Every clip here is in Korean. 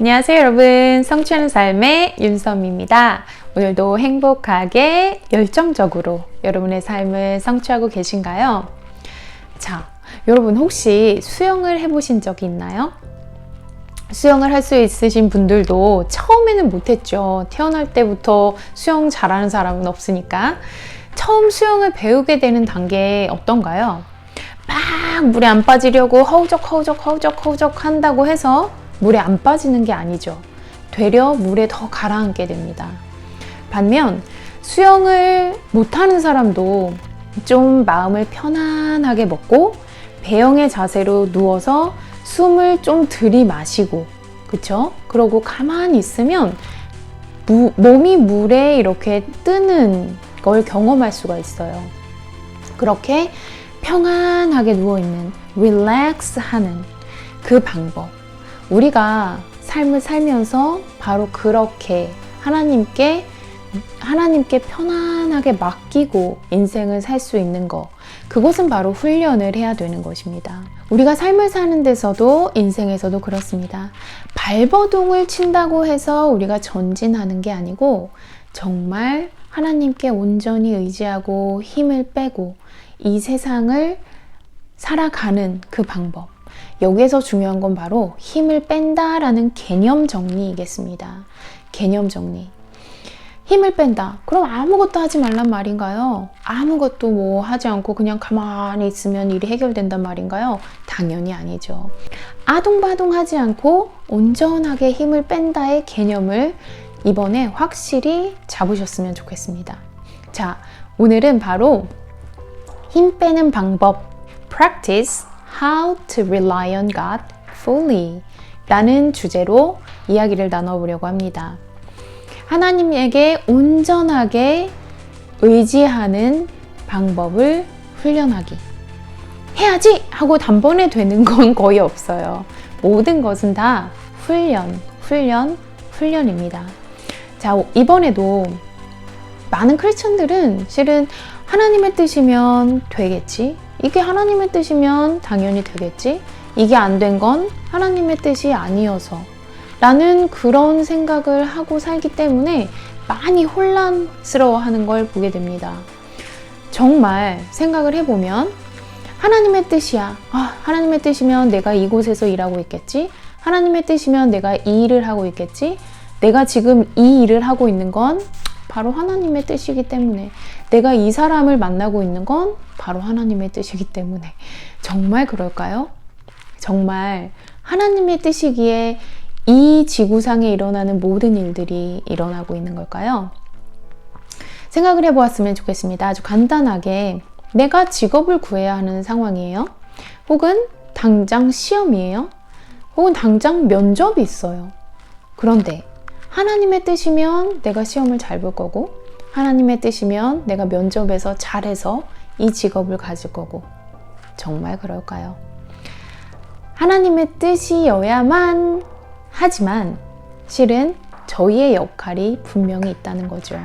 안녕하세요, 여러분. 성취하는 삶의 윤섬입니다. 오늘도 행복하게 열정적으로 여러분의 삶을 성취하고 계신가요? 자, 여러분 혹시 수영을 해보신 적이 있나요? 수영을 할 수 있으신 분들도 처음에는 못했죠. 태어날 때부터 수영 잘하는 사람은 없으니까. 처음 수영을 배우게 되는 단계 어떤가요? 막 물에 안 빠지려고 허우적 허우적 허우적 허우적 한다고 해서 물에 안 빠지는 게 아니죠. 되려 물에 더 가라앉게 됩니다. 반면 수영을 못하는 사람도 좀 마음을 편안하게 먹고 배영의 자세로 누워서 숨을 좀 들이마시고 그쵸? 그러고 가만히 있으면 무, 몸이 물에 이렇게 뜨는 걸 경험할 수가 있어요. 그렇게 평안하게 누워있는, 릴렉스 하는 그 방법. 우리가 삶을 살면서 바로 그렇게 하나님께 하나님께 편안하게 맡기고 인생을 살 수 있는 것. 그것은 바로 훈련을 해야 되는 것입니다. 우리가 삶을 사는 데서도 인생에서도 그렇습니다. 발버둥을 친다고 해서 우리가 전진하는 게 아니고 정말 하나님께 온전히 의지하고 힘을 빼고 이 세상을 살아가는 그 방법. 여기에서 중요한 건 바로 힘을 뺀다라는 개념 정리이겠습니다. 개념 정리. 힘을 뺀다. 그럼 아무것도 하지 말란 말인가요? 아무것도 뭐 하지 않고 그냥 가만히 있으면 일이 해결된단 말인가요? 당연히 아니죠. 아동바동 하지 않고 온전하게 힘을 뺀다의 개념을 이번에 확실히 잡으셨으면 좋겠습니다. 자, 오늘은 바로 힘 빼는 방법 practice how to rely on God fully 라는 주제로 이야기를 나눠보려고 합니다. 하나님에게 온전하게 의지하는 방법을 훈련하기. 해야지! 하고 단번에 되는 건 거의 없어요. 모든 것은 다 훈련, 훈련, 훈련입니다. 자, 이번에도 많은 크리스천들은 실은 하나님의 뜻이면 되겠지. 이게 하나님의 뜻이면 당연히 되겠지. 이게 안 된 건 하나님의 뜻이 아니어서 라는 그런 생각을 하고 살기 때문에 많이 혼란스러워 하는 걸 보게 됩니다. 정말 생각을 해보면 하나님의 뜻이야. 아, 하나님의 뜻이면 내가 이곳에서 일하고 있겠지? 하나님의 뜻이면 내가 이 일을 하고 있겠지? 내가 지금 이 일을 하고 있는 건 바로 하나님의 뜻이기 때문에 내가 이 사람을 만나고 있는 건 바로 하나님의 뜻이기 때문에 정말 그럴까요? 정말 하나님의 뜻이기에 이 지구상에 일어나는 모든 일들이 일어나고 있는 걸까요? 생각을 해보았으면 좋겠습니다. 아주 간단하게 내가 직업을 구해야 하는 상황이에요. 혹은 당장 시험이에요. 혹은 당장 면접이 있어요. 그런데 하나님의 뜻이면 내가 시험을 잘 볼 거고 하나님의 뜻이면 내가 면접에서 잘해서 이 직업을 가질 거고 정말 그럴까요? 하나님의 뜻이어야만 하지만 실은 저희의 역할이 분명히 있다는 거죠.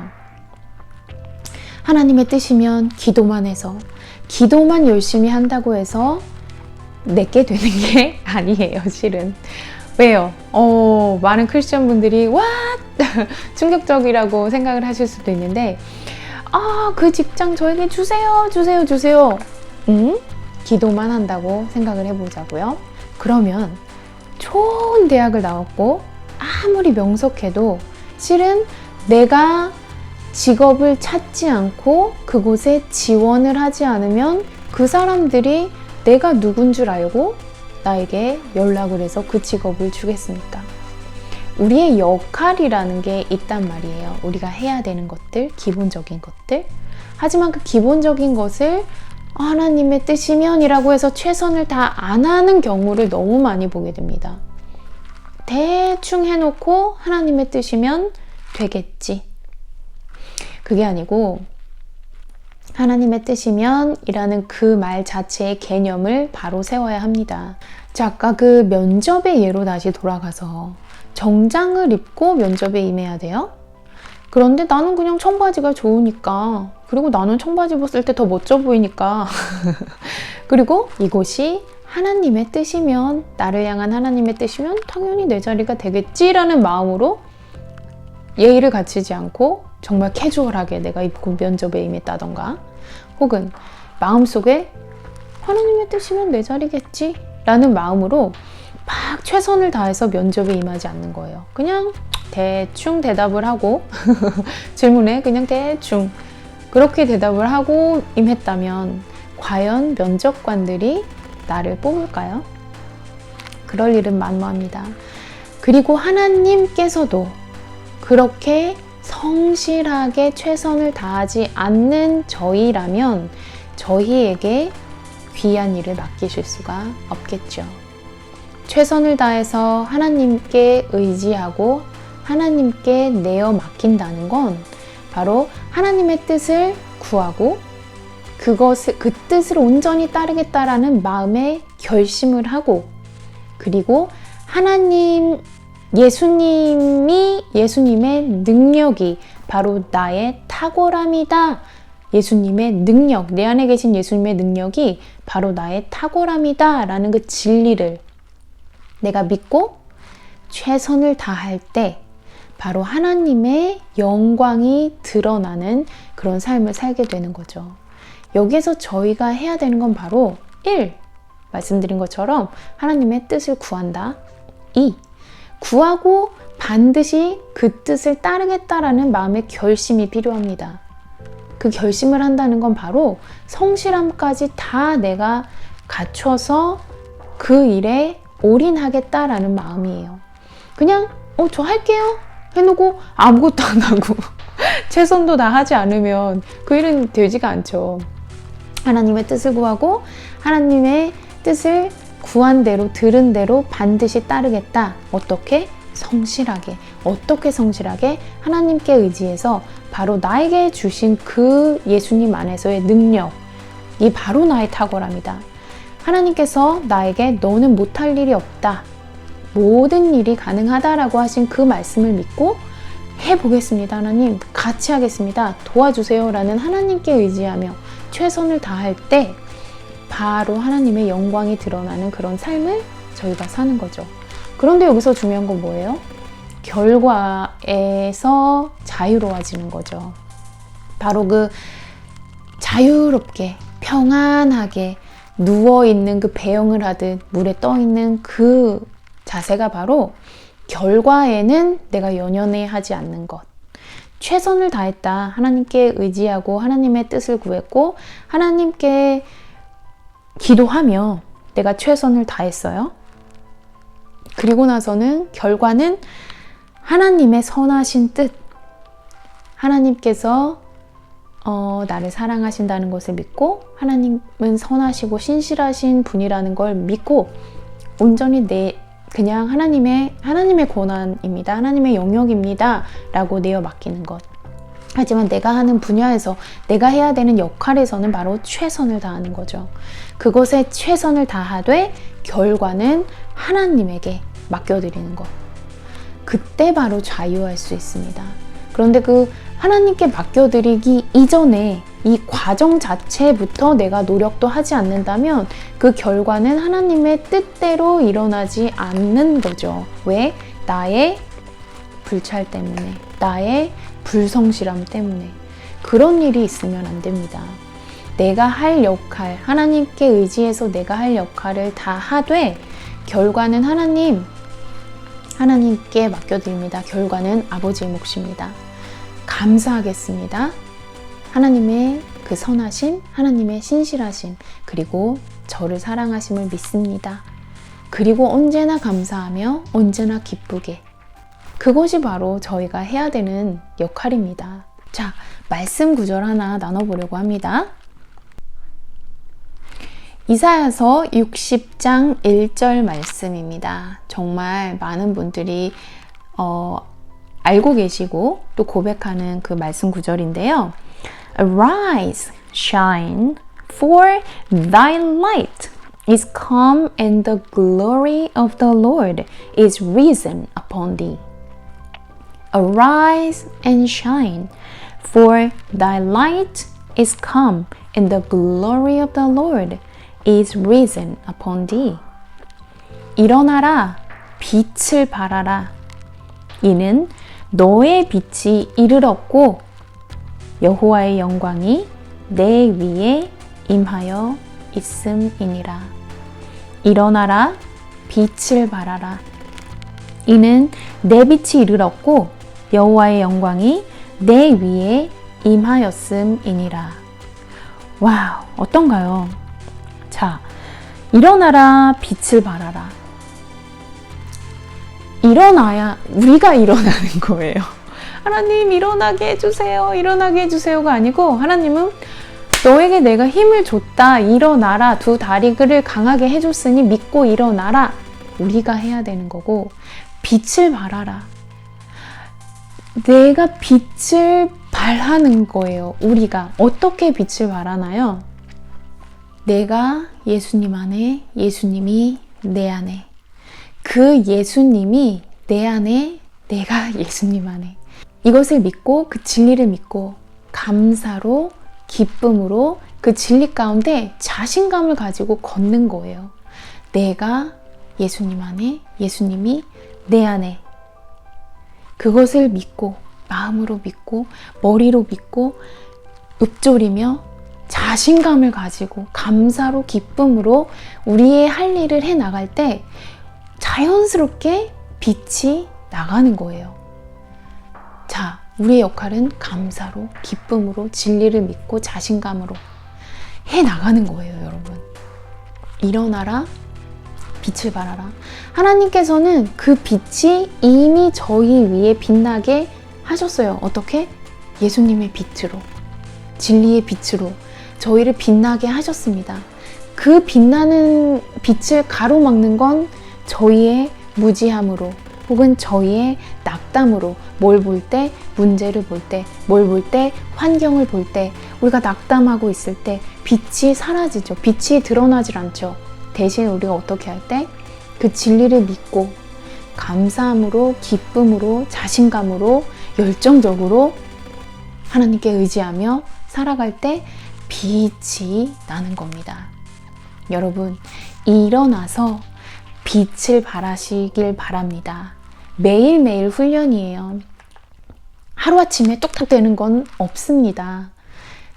하나님의 뜻이면 기도만 해서, 기도만 열심히 한다고 해서 내게 되는 게 아니에요, 실은. 왜요? 어, 많은 크리스천 분들이, 와! 충격적이라고 생각을 하실 수도 있는데, 아, 그 직장 저에게 주세요, 주세요, 주세요. 응? 기도만 한다고 생각을 해보자고요. 그러면 좋은 대학을 나왔고 아무리 명석해도 실은 내가 직업을 찾지 않고 그곳에 지원을 하지 않으면 그 사람들이 내가 누군 줄 알고 나에게 연락을 해서 그 직업을 주겠습니까? 우리의 역할이라는 게 있단 말이에요. 우리가 해야 되는 것들, 기본적인 것들. 하지만 그 기본적인 것을 하나님의 뜻이면이라고 해서 최선을 다 안 하는 경우를 너무 많이 보게 됩니다. 대충 해놓고 하나님의 뜻이면 되겠지. 그게 아니고 하나님의 뜻이면 이라는 그 말 자체의 개념을 바로 세워야 합니다. 자, 아까 그 면접의 예로 다시 돌아가서 정장을 입고 면접에 임해야 돼요? 그런데 나는 그냥 청바지가 좋으니까 그리고 나는 청바지 입었을 때 더 멋져 보이니까 그리고 이곳이 하나님의 뜻이면 나를 향한 하나님의 뜻이면 당연히 내 자리가 되겠지라는 마음으로 예의를 갖추지 않고 정말 캐주얼하게 내가 입고 면접에 임했다던가 혹은 마음속에 하나님의 뜻이면 내 자리겠지 라는 마음으로 막 최선을 다해서 면접에 임하지 않는 거예요. 그냥 대충 대답을 하고 질문에 그냥 대충 그렇게 대답을 하고 임했다면 과연 면접관들이 나를 뽑을까요? 그럴 일은 만무합니다. 그리고 하나님께서도 그렇게 성실하게 최선을 다하지 않는 저희라면 저희에게 귀한 일을 맡기실 수가 없겠죠. 최선을 다해서 하나님께 의지하고 하나님께 내어 맡긴다는 건 바로 하나님의 뜻을 구하고 그것을 그 뜻을 온전히 따르겠다라는 마음의 결심을 하고 그리고 하나님 예수님이 예수님의 능력이 바로 나의 탁월함이다. 예수님의 능력, 내 안에 계신 예수님의 능력이 바로 나의 탁월함이다. 라는 그 진리를 내가 믿고 최선을 다할 때 바로 하나님의 영광이 드러나는 그런 삶을 살게 되는 거죠. 여기에서 저희가 해야 되는 건 바로 1. 말씀드린 것처럼 하나님의 뜻을 구한다. 2. 구하고 반드시 그 뜻을 따르겠다라는 마음의 결심이 필요합니다. 그 결심을 한다는 건 바로 성실함까지 다 내가 갖춰서 그 일에 올인하겠다라는 마음이에요. 그냥 어, 저 할게요. 해놓고 아무것도 안 하고 최선도 다 하지 않으면 그 일은 되지가 않죠. 하나님의 뜻을 구하고 하나님의 뜻을 구한 대로 들은 대로 반드시 따르겠다. 어떻게? 성실하게. 어떻게 성실하게? 하나님께 의지해서 바로 나에게 주신 그 예수님 안에서의 능력. 이 바로 나의 탁월함이다. 하나님께서 나에게 너는 못할 일이 없다. 모든 일이 가능하다라고 하신 그 말씀을 믿고 해보겠습니다. 하나님, 같이 하겠습니다. 도와주세요. 라는 하나님께 의지하며 최선을 다할 때 바로 하나님의 영광이 드러나는 그런 삶을 저희가 사는 거죠. 그런데 여기서 중요한 건 뭐예요? 결과에서 자유로워지는 거죠. 바로 그 자유롭게, 평안하게 누워있는 그 배영을 하듯 물에 떠있는 그 자세가 바로 결과에는 내가 연연해 하지 않는 것. 최선을 다했다. 하나님께 의지하고 하나님의 뜻을 구했고 하나님께 기도하며 내가 최선을 다했어요. 그리고 나서는 결과는 하나님의 선하신 뜻. 하나님께서 어, 나를 사랑하신다는 것을 믿고 하나님은 선하시고 신실하신 분이라는 걸 믿고 온전히 내 그냥 하나님의 하나님의 권한입니다. 하나님의 영역입니다라고 내어 맡기는 것. 하지만 내가 하는 분야에서 내가 해야 되는 역할에서는 바로 최선을 다하는 거죠. 그것에 최선을 다하되 결과는 하나님에게 맡겨드리는 것. 그때 바로 자유할 수 있습니다. 그런데 그 하나님께 맡겨드리기 이전에 이 과정 자체부터 내가 노력도 하지 않는다면 그 결과는 하나님의 뜻대로 일어나지 않는 거죠. 왜? 나의 불찰 때문에, 나의 불성실함 때문에. 그런 일이 있으면 안 됩니다. 내가 할 역할, 하나님께 의지해서 내가 할 역할을 다 하되, 결과는 하나님, 하나님께 맡겨드립니다. 결과는 아버지의 몫입니다. 감사하겠습니다. 하나님의 그 선하심, 하나님의 신실하심, 그리고 저를 사랑하심을 믿습니다. 그리고 언제나 감사하며 언제나 기쁘게. 그것이 바로 저희가 해야 되는 역할입니다. 자, 말씀 구절 하나 나눠보려고 합니다. 이사야서 60장 1절 말씀입니다. 정말 많은 분들이 어, 알고 계시고 또 고백하는 그 말씀 구절인데요. Arise, shine, for thy light is come and the glory of the Lord is risen upon thee. Arise and shine, for thy light is come and the glory of the Lord is risen upon thee. 일어나라, 빛을 발하라. 이는 너의 빛이 이르렀고 여호와의 영광이 내 위에 임하여 있음이니라. 일어나라, 빛을 발하라. 이는 내 빛이 이르렀고 여호와의 영광이 내 위에 임하였음이니라. 와우, 어떤가요? 자, 일어나라, 빛을 발하라. 일어나야 우리가 일어나는 거예요. 하나님 일어나게 해주세요. 일어나게 해주세요가 아니고 하나님은 너에게 내가 힘을 줬다. 일어나라. 두 다리를 강하게 해줬으니 믿고 일어나라. 우리가 해야 되는 거고 빛을 발하라. 내가 빛을 발하는 거예요. 우리가 어떻게 빛을 발하나요? 내가 예수님 안에, 예수님이 내 안에. 그 예수님이 내 안에, 내가 예수님 안에. 이것을 믿고 그 진리를 믿고 감사로 기쁨으로 그 진리 가운데 자신감을 가지고 걷는 거예요. 내가 예수님 안에, 예수님이 내 안에. 그것을 믿고 마음으로 믿고 머리로 믿고 읊조리며 자신감을 가지고 감사로 기쁨으로 우리의 할 일을 해 나갈 때 자연스럽게 빛이 나가는 거예요. 자, 우리의 역할은 감사로, 기쁨으로, 진리를 믿고 자신감으로 해 나가는 거예요, 여러분. 일어나라, 빛을 발하라. 하나님께서는 그 빛이 이미 저희 위에 빛나게 하셨어요. 어떻게? 예수님의 빛으로, 진리의 빛으로 저희를 빛나게 하셨습니다. 그 빛나는 빛을 가로막는 건 저희의 무지함으로 혹은 저희의 낙담으로 뭘 볼 때, 문제를 볼 때, 뭘 볼 때, 환경을 볼 때, 우리가 낙담하고 있을 때 빛이 사라지죠. 빛이 드러나질 않죠. 대신 우리가 어떻게 할 때? 그 진리를 믿고 감사함으로, 기쁨으로, 자신감으로, 열정적으로 하나님께 의지하며 살아갈 때 빛이 나는 겁니다. 여러분, 일어나서 빛을 발하시길 바랍니다. 매일매일 훈련이에요. 하루아침에 뚝딱 되는 건 없습니다.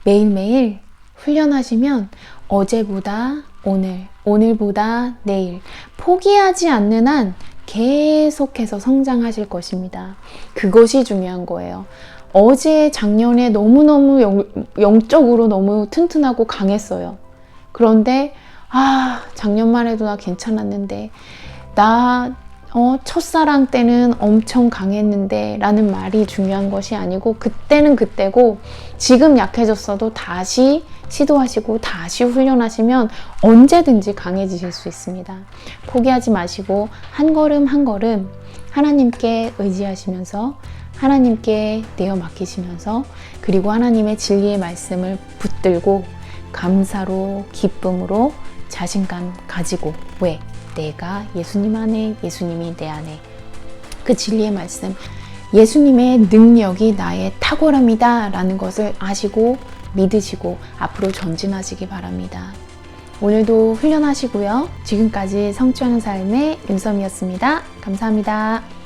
매일매일 훈련하시면 어제보다 오늘, 오늘보다 내일 포기하지 않는 한 계속해서 성장하실 것입니다. 그것이 중요한 거예요. 어제 작년에 너무너무 영, 영적으로 너무 튼튼하고 강했어요. 그런데 아 작년만 해도 나 괜찮았는데 나 어, 첫사랑 때는 엄청 강했는데 라는 말이 중요한 것이 아니고 그때는 그때고 지금 약해졌어도 다시 시도하시고 다시 훈련하시면 언제든지 강해지실 수 있습니다. 포기하지 마시고 한 걸음 한 걸음 하나님께 의지하시면서 하나님께 내어 맡기시면서 그리고 하나님의 진리의 말씀을 붙들고 감사로 기쁨으로 자신감 가지고 왜? 내가 예수님 안에 예수님이 내 안에 그 진리의 말씀 예수님의 능력이 나의 탁월함이다 라는 것을 아시고 믿으시고 앞으로 전진하시기 바랍니다. 오늘도 훈련하시고요. 지금까지 성취하는 삶의 윤섬이었습니다. 감사합니다.